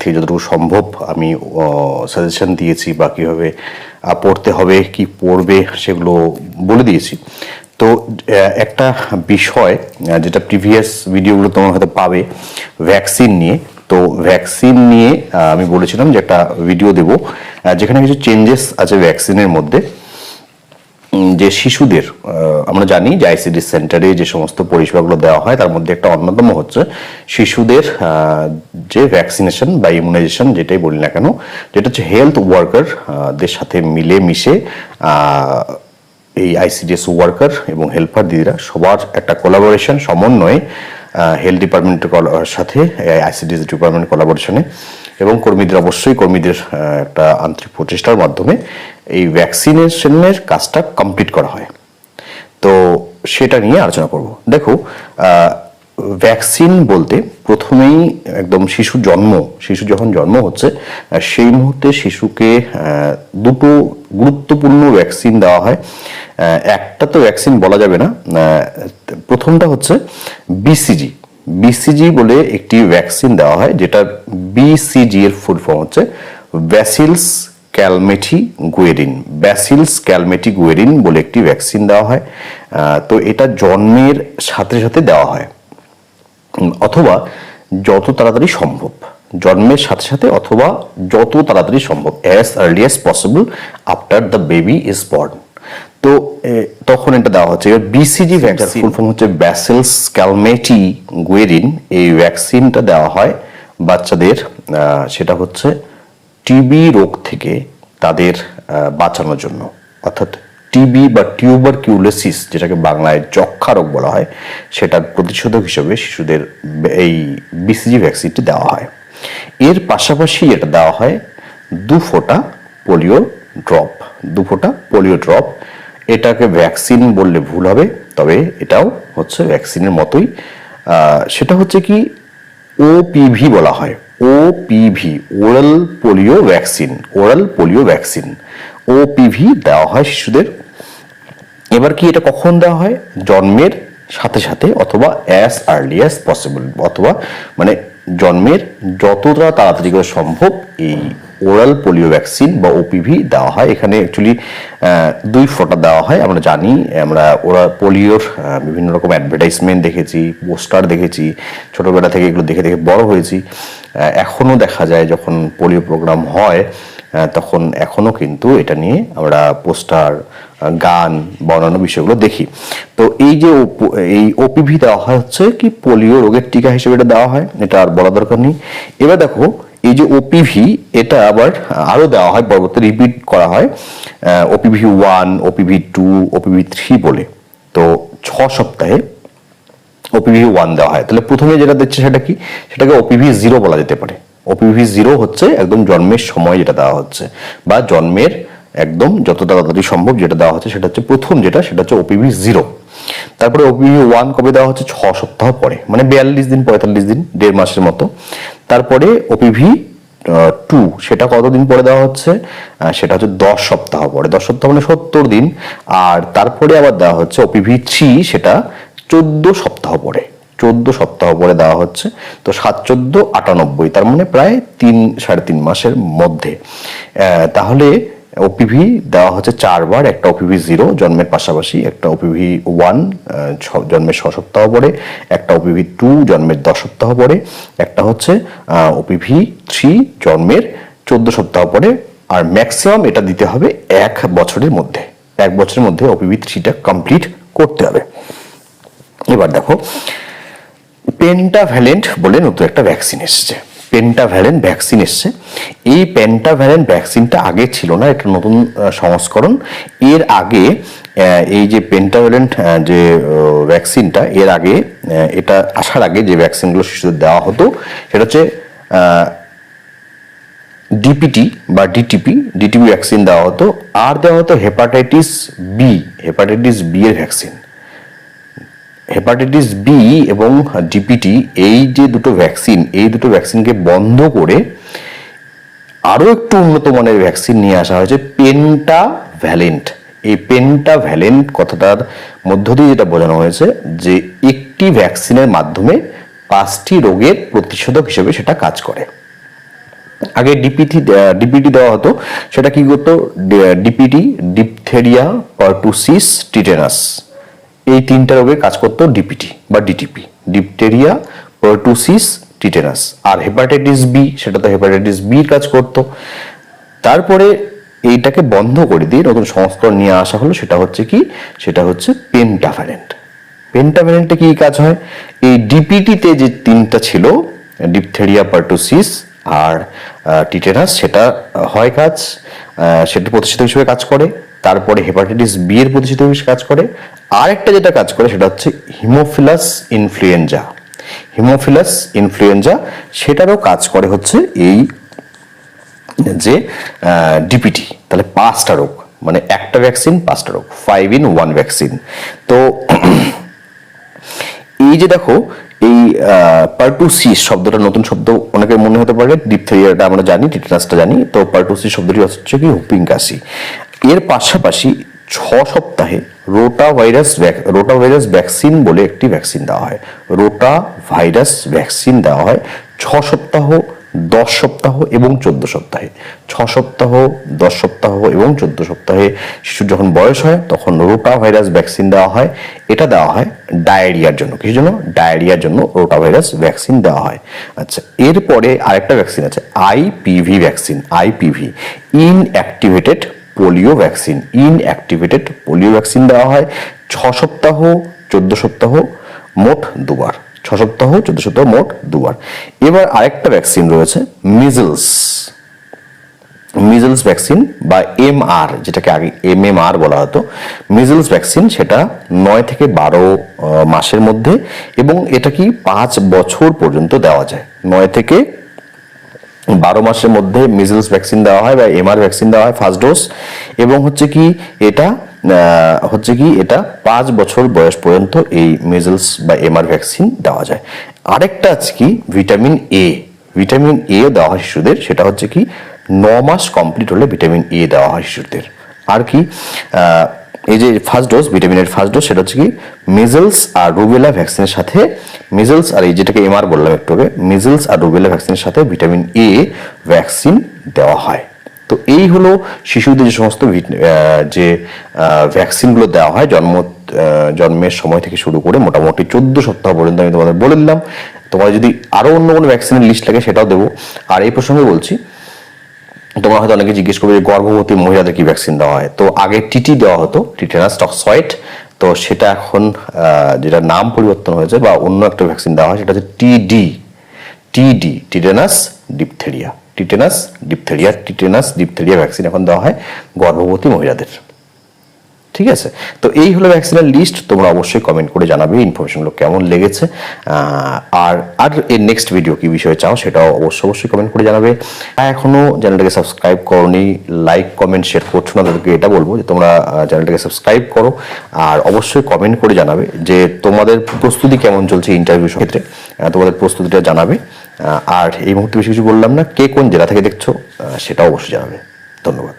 থেকে যতটুকু সম্ভব আমি সাজেশন দিয়েছি বা কীভাবে পড়তে হবে, কি পড়বে সেগুলো বলে দিয়েছি। তো একটা বিষয় যেটা প্রিভিয়াস ভিডিওগুলো তোমার হয়তো পাবে ভ্যাকসিন নিয়ে। তো ভ্যাকসিন নিয়ে আমি বলেছিলাম যে একটা ভিডিও দেব যেখানে কিছু চেঞ্জেস আছে ভ্যাকসিনের মধ্যে। যে শিশুদের আমরা জানি যে আইসিডি সেন্টারে যে সমস্ত পরিষেবাগুলো দেওয়া হয়, তার মধ্যে একটা অন্যতম হচ্ছে শিশুদের যে ভ্যাকসিনেশন বা ইমিউনাইজেশন যেটাই বলি না কেন, যেটা হচ্ছে হেলথ ওয়ার্কারদের সাথে মিলে মিশে এই আইসিডিএস ওয়ার্কার এবং হেল্পার দিদিরা সবার একটা কোলাবোরেশন সমন্বয়ে হেলথ ডিপার্টমেন্টের সাথে আইসিডিএস ডিপার্টমেন্ট কোলাবোরেশনে এবং কর্মীদের, অবশ্যই কর্মীদের একটা আন্তরিক প্রচেষ্টার মাধ্যমে এই ভ্যাকসিনেশনের কাজটা কমপ্লিট করা হয়। তো সেটা নিয়ে আলোচনা করব। দেখো ভ্যাকসিন বলতে প্রথমেই একদম শিশু জন্ম, শিশু যখন জন্ম হচ্ছে সেই মুহূর্তে শিশুকে দুটো গুরুত্বপূর্ণ ভ্যাকসিন দেওয়া হয়। একটা তো ভ্যাকসিন বলা যাবে না। প্রথমটা হচ্ছে বিসিজি বিসিজি বলে একটি ভ্যাকসিন দেওয়া হয়, যেটা বিসিজি এর ফুল ফর্ম হচ্ছে ব্যাসিলস ক্যালমেটি গুয়েরিন ব্যাসিলস ক্যালমেটি গুয়েরিন বলে একটি ভ্যাকসিন দেওয়া হয়। তো এটা জন্মের সাথে সাথে দেওয়া হয়। অথবা যত তাড়াতাড়ি সম্ভব। জন্মের সাথে সাথে অথবা যত তাড়াতাড়ি সম্ভব as early as possible after the baby is born তো তখন এটা দেওয়া হচ্ছে। এবার বিসিজি ভ্যাকসিন ফুল ফর্ম হচ্ছে ব্যাসেলস ক্যালমেটি গুয়েরিন এই ভ্যাকসিনটা দেওয়া হয় বাচ্চাদের সেটা হচ্ছে টিবি রোগ থেকে তাদের বাঁচানোর জন্য। অর্থাৎ টিবি বা টিউবার কিউলোসিস যেটাকে বাংলায় যক্ষা রোগ বলা হয় সেটার প্রতিষেধক হিসেবে শিশুদের এই বিসিজি ভ্যাকসিনটি দেওয়া হয়। এর পাশাপাশি এটা দেওয়া হয় দু ফোঁটা পোলিও ড্রপ। দু ফোঁটা পোলিও ড্রপ। এটাকে ভ্যাকসিন বললে ভুল হবে, তবে এটাও হচ্ছে ভ্যাকসিনের মতোই। সেটা হচ্ছে কি ওপিভি বলা হয়। OPV oral polio vaccine, oral polio vaccine. OPV দেওয়া হয় শিশুদের। এবার কি এটা কখন দেওয়া হয়? জন্মের সাথে সাথে অথবা অ্যাজ আর্লি অ্যাজ পসিবল অথবা মানে জন্মের যতটা তাড়াতাড়ি করে সম্ভব এই ওরাল পোলিও ভ্যাকসিন বা ওপিভি দেওয়া হয়। এখানে অ্যাকচুয়ালি দুই ফোঁটা দেওয়া হয়। আমরা জানি, আমরা ওরা পোলিওর বিভিন্ন রকম অ্যাডভার্টাইজমেন্ট দেখেছি পোস্টার দেখেছি, ছোটোবেলা থেকে এগুলো দেখে দেখে বড় হয়েছি। এখনও দেখা যায় যখন পোলিও প্রোগ্রাম হয় তখন এখনও কিন্তু এটা নিয়ে আমরা পোস্টার, গান বা অন্যান্য বিষয়গুলো দেখি। তো এই যে এই ওপিভি দেওয়া হয় হচ্ছে কি পোলিও রোগের টিকা হিসেবে এটা দেওয়া হয়, এটা আর বলা দরকার নেই। এবার দেখো, এই যে ওপিভি এটা আবার আরও দেওয়া হয় পরবর্তী রিপিট করা হয় OPV one OPV two OPV three বলে। তো ছ সপ্তাহে ওপিভি ওয়ান দেওয়া হয়। তাহলে প্রথমে যেটা দিচ্ছে সেটা কি? সেটাকে ওপিভি জিরো বলা যেতে পারে। ওপিভি জিরো হচ্ছে একদম জন্মের সময় যেটা দেওয়া হচ্ছে। বা জন্মের একদম যত তাড়াতাড়ি সম্ভব যেটা দেওয়া হচ্ছে সেটা হচ্ছে প্রথম যেটা, সেটা হচ্ছে ওপিভি জিরো তারপরে ওপিভি ওয়ান কবে দেওয়া হচ্ছে? ছ সপ্তাহ পরে মানে বিয়াল্লিশ দিন, পঁয়তাল্লিশ দিন, দেড় মাসের মতো। তারপরে ওপিভি টু সেটা কতদিন পরে দেওয়া হচ্ছে? সেটা হচ্ছে দশ সপ্তাহ পরে। দশ সপ্তাহ মানে সত্তর দিন। আর তারপরে আবার দেওয়া হচ্ছে ওপিভি থ্রি সেটা চোদ্দ সপ্তাহ পরে। চোদ্দ সপ্তাহ পরে দেওয়া হচ্ছে। তো সাত চোদ্দ আটানব্বই, তার মানে প্রায় তিন, সাড়ে তিন মাসের মধ্যে। তাহলে ওপিভি দেওয়া হচ্ছে চারবার, একটা ওপিভি জিরো জন্মের পাশাপাশি একটা ওপিভি ওয়ান জন্মের ছ সপ্তাহ পরে, একটা ওপিভি টু জন্মের দশ সপ্তাহ পরে, একটা হচ্ছে ওপিভি থ্রি জন্মের চোদ্দ সপ্তাহ পরে, আর ম্যাক্সিমাম এটা দিতে হবে এক বছরের মধ্যে। এক বছরের মধ্যে ওপিভি থ্রিটা কমপ্লিট করতে হবে। এবার দেখো পেন্টাভ্যালেন্ট বলে নতুন একটা ভ্যাকসিন এসছে। পেন্টাভ্যালেন্ট ভ্যাকসিন এসছে। এই পেন্টাভ্যালেন্ট ভ্যাকসিনটা আগে ছিল না, এটা নতুন সংস্করণ। এর আগে এই যে পেন্টাভ্যালেন্ট যে ভ্যাকসিনটা এর আগে এটা আসার আগে যে ভ্যাকসিনগুলো শিশুদের দেওয়া হতো, সেটা হচ্ছে ডিপিটি বা ডিটিপি ডিটিপি ভ্যাকসিন দেওয়া হতো। আর দেওয়া হতো হেপাটাইটিস বি হেপাটাইটিস বি এর ভ্যাকসিন হেপাটাইটিস বি এবং ডিপিটি এই যে দুটো ভ্যাকসিন এই দুটো ভ্যাকসিনকে বন্ধ করে আরও একটু উন্নত মানের ভ্যাকসিন নিয়ে আসা হয়েছে পেন্টা ভ্যালেন্ট এই পেন্টা ভ্যালেন্ট কথাটার মধ্য দিয়ে যেটা বোঝানো হয়েছে যে একটি ভ্যাকসিনের মাধ্যমে পাঁচটি রোগের প্রতিষেধক হিসেবে সেটা কাজ করে। আগে ডিপিটি ডিপিটি দেওয়া হতো, সেটা কি করতো? ডিপিটি ডিপথেরিয়া পার্টুসিস টিটেনাস এই তিনটা রোগে কাজ করতো ডিপিটি বা ডিটিপি ডিপটেরিয়া পার্টুসিস টিটেনাস আর হেপাটাইটিস বি সেটা তো হেপাটাইটিস বির কাজ করতো। তারপরে এইটাকে বন্ধ করে দিয়ে নতুন সংস্করণ নিয়ে আসা হলো, সেটা হচ্ছে কি? সেটা হচ্ছে পেন্টাফারেন্ট পেন্টাভ্যালেন্টে কি কাজ হয়? এই ডিপিটিতে যে তিনটা ছিল ডিপথেরিয়া পার্টুসিস আর টিটেনাস সেটা হয় কাজ সেটা প্রতিষেধক হিসেবে কাজ করে। তারপরে হেপাটাইটিস বি এর প্রতিষেধক হিসেবে কাজ করে। আরেকটা যেটা কাজ করে সেটা হচ্ছে হিমোফিলাস ইনফ্লুয়েঞ্জা। হিমোফিলাস ইনফ্লুয়েঞ্জা সেটারও কাজ করে হচ্ছে এই যে ডিপিটি তাহলে পাঁচটা রোগ। মানে একটা ভ্যাকসিন পাঁচটা রোগ। ফাইভ ইন ওয়ান ভ্যাকসিন তো এই যে দেখো, এই পার্টুসিস শব্দটা নতুন শব্দ অনেকের মনে হতে পারে ডিপথেরিয়াটা আমরা জানি টিটেনাসটা জানি। তো পার্টুসিস শব্দটি হচ্ছে কি, হুপিং কাশি। এর পাশাপাশি ছ সপ্তাহে rota virus rota virus vaccine বলে একটি ভ্যাকসিন দেওয়া হয়। রোটা ভাইরাস ভ্যাকসিন দেওয়া হয় ছ সপ্তাহ, দশ সপ্তাহ এবং চোদ্দ সপ্তাহে। ছ সপ্তাহ, দশ সপ্তাহ এবং চোদ্দ সপ্তাহে শিশুর যখন বয়স হয়, তখন রোটা ভাইরাস ভ্যাকসিন দেওয়া হয়। এটা দেওয়া হয় ডায়রিয়ার জন্য। কিছু জন্য? ডায়রিয়ার জন্য রোটা ভাইরাস ভ্যাকসিন দেওয়া হয়। আচ্ছা এরপরে আরেকটা ভ্যাকসিন আছে IPV vaccine IPV inactivated polio vaccine inactivated polio vaccine দেওয়া হয়। ছ সপ্তাহ, চোদ্দ সপ্তাহ, মোট দুবার। ছ সপ্তাহ, চোদ্দ সপ্তাহ, মোট দুবার। এবার আরেকটা ভ্যাকসিন রয়েছে মিজলস মিজলস ভ্যাকসিন বা এমআর যেটাকে আগে এমএমআর বলা হতো মিজলস ভ্যাকসিন সেটা নয় থেকে বারো মাসের মধ্যে এবং এটা কি পাঁচ বছর পর্যন্ত দেওয়া যায়। নয় থেকে বারো মাসের মধ্যে মিজলস ভ্যাকসিন দেওয়া হয় বা এমআর ভ্যাকসিন দেওয়া হয় ফার্স্ট ডোজ এবং হচ্ছে কি এটা হচ্ছে কি এটা পাঁচ বছর বয়স পর্যন্ত এই মিজলস বা এমআর ভ্যাকসিন দেওয়া যায়। আরেকটা আছে কি ভিটামিন এ ভিটামিন এ দেওয়া হয় শিশুদের, সেটা হচ্ছে কি ন মাস কমপ্লিট হলে ভিটামিন এ দেওয়া হয় শিশুদের। আর কি এই যে ফার্স্ট ডোজ ভিটামিনের ফার্স্ট ডোজ সেটা হচ্ছে কি মিজলস আর রুবেলা ভ্যাকসিনের সাথে মিজলস আর এই যেটাকে এমআর বললাম একটু আগে মিজলস আর রুবেলা ভ্যাকসিনের সাথে ভিটামিন এ ভ্যাকসিন দেওয়া হয়। তো এই হলো শিশুদের যে সমস্ত যে ভ্যাকসিনগুলো দেওয়া হয়, জন্ম জন্মের সময় থেকে শুরু করে মোটামুটি চোদ্দ সপ্তাহ পর্যন্ত আমি তোমাদের বলে দিলাম। তোমার যদি আরও অন্য কোনো ভ্যাকসিনের লিস্ট লাগে সেটাও দেবো। আর এই প্রসঙ্গে বলছি তোমরা হয়তো অনেকে জিজ্ঞেস করবে যে গর্ভবতী মহিলাদের কি ভ্যাকসিন দেওয়া হয়? তো আগে টিটি দেওয়া হতো টিটেনাস টক্সয়েড তো সেটা এখন যেটা নাম পরিবর্তন হয়েছে বা অন্য একটা ভ্যাকসিন দেওয়া হয়, সেটা হচ্ছে TD TD tetanus diphtheria tetanus diphtheria tetanus diphtheria vaccine এখন দেওয়া হয় গর্ভবতী মহিলাদের। ঠিক আছে? তো এই হলো ভ্যাকসিনের লিস্ট তোমরা অবশ্যই কমেন্ট করে জানাবে ইনফরমেশনগুলো কেমন লেগেছে। আর আর এর নেক্সট ভিডিও কি বিষয়ে চাও সেটাও অবশ্যই অবশ্যই কমেন্ট করে জানাবে। আর এখনও চ্যানেলটাকে সাবস্ক্রাইব করনি লাইক কমেন্ট শেয়ার করছ না, তাদেরকে এটা বলব যে তোমরা চ্যানেলটাকে সাবস্ক্রাইব করো। আর অবশ্যই কমেন্ট করে জানাবে যে তোমাদের প্রস্তুতি কেমন চলছে ইন্টারভিউ ক্ষেত্রে। তোমাদের প্রস্তুতিটা জানাবে। আর এই মুহূর্তে বেশি কিছু বললাম না, কে কোন জেলা থেকে দেখছ সেটাও অবশ্যই জানাবে। ধন্যবাদ।